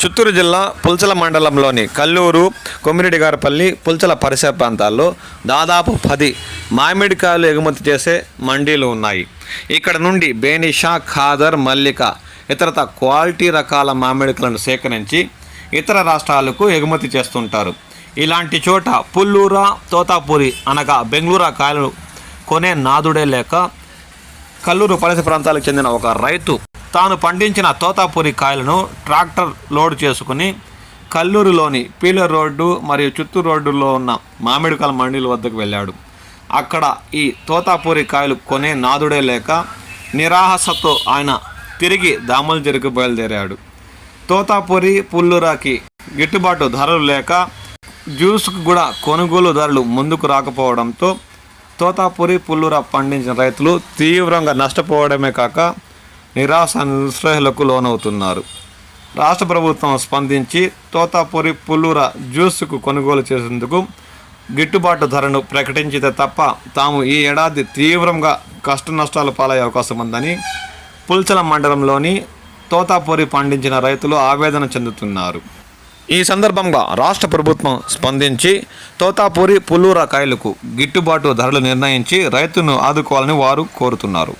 చిత్తూరు జిల్లా పుల్చల మండలంలోని కల్లూరు కొమ్మిరెడ్డిగారపల్లి పుల్చల పరిసర ప్రాంతాల్లో దాదాపు పది మామిడికాయలు ఎగుమతి చేసే మండీలు ఉన్నాయి. ఇక్కడ నుండి బేనిషా ఖాదర్ మల్లిక ఇతరత క్వాలిటీ రకాల మామిడికాయలను సేకరించి ఇతర రాష్ట్రాలకు ఎగుమతి చేస్తుంటారు. ఇలాంటి చోట పుల్లూరా తోతాపూరి అనగా బెంగళూరు కాయలు కొనే నాదుడే లేక కల్లూరు పరిసర ప్రాంతాలకు చెందిన ఒక రైతు తాను పండించిన తోతాపూరి కాయలను ట్రాక్టర్ లోడ్ చేసుకుని కల్లూరులోని పీలర్ రోడ్డు మరియు చిత్తూరు రోడ్డులో ఉన్న మామిడికాయల మండీల వద్దకు వెళ్ళాడు. అక్కడ ఈ తోతాపూరి కాయలు కొనే నాదుడే లేక నిరాహసతో ఆయన తిరిగి దామలు జరిగి బయలుదేరాడు. తోతాపూరి పుల్లురాకి గిట్టుబాటు ధరలు లేక జ్యూస్కు కూడా కొనుగోలుదారులు ముందుకు రాకపోవడంతో తోతాపూరి పుల్లూరా పండించిన రైతులు తీవ్రంగా నష్టపోవడమే కాక నిరాశ నిస్పృహలకు లోనవుతున్నారు. రాష్ట్ర ప్రభుత్వం స్పందించి తోతాపూరి పుల్లూర జ్యూస్కు కొనుగోలు చేసేందుకు గిట్టుబాటు ధరను ప్రకటించితే తప్ప తాము ఈ ఏడాది తీవ్రంగా కష్ట నష్టాలు పాలయ్యే అవకాశం ఉందని పుల్చల మండలంలోని తోతాపూరి పండించిన రైతులు ఆవేదన చెందుతున్నారు. ఈ సందర్భంగా రాష్ట్ర ప్రభుత్వం స్పందించి తోతాపూరి పుల్లూర కాయలకు గిట్టుబాటు ధరలు నిర్ణయించి రైతును ఆదుకోవాలని వారు కోరుతున్నారు.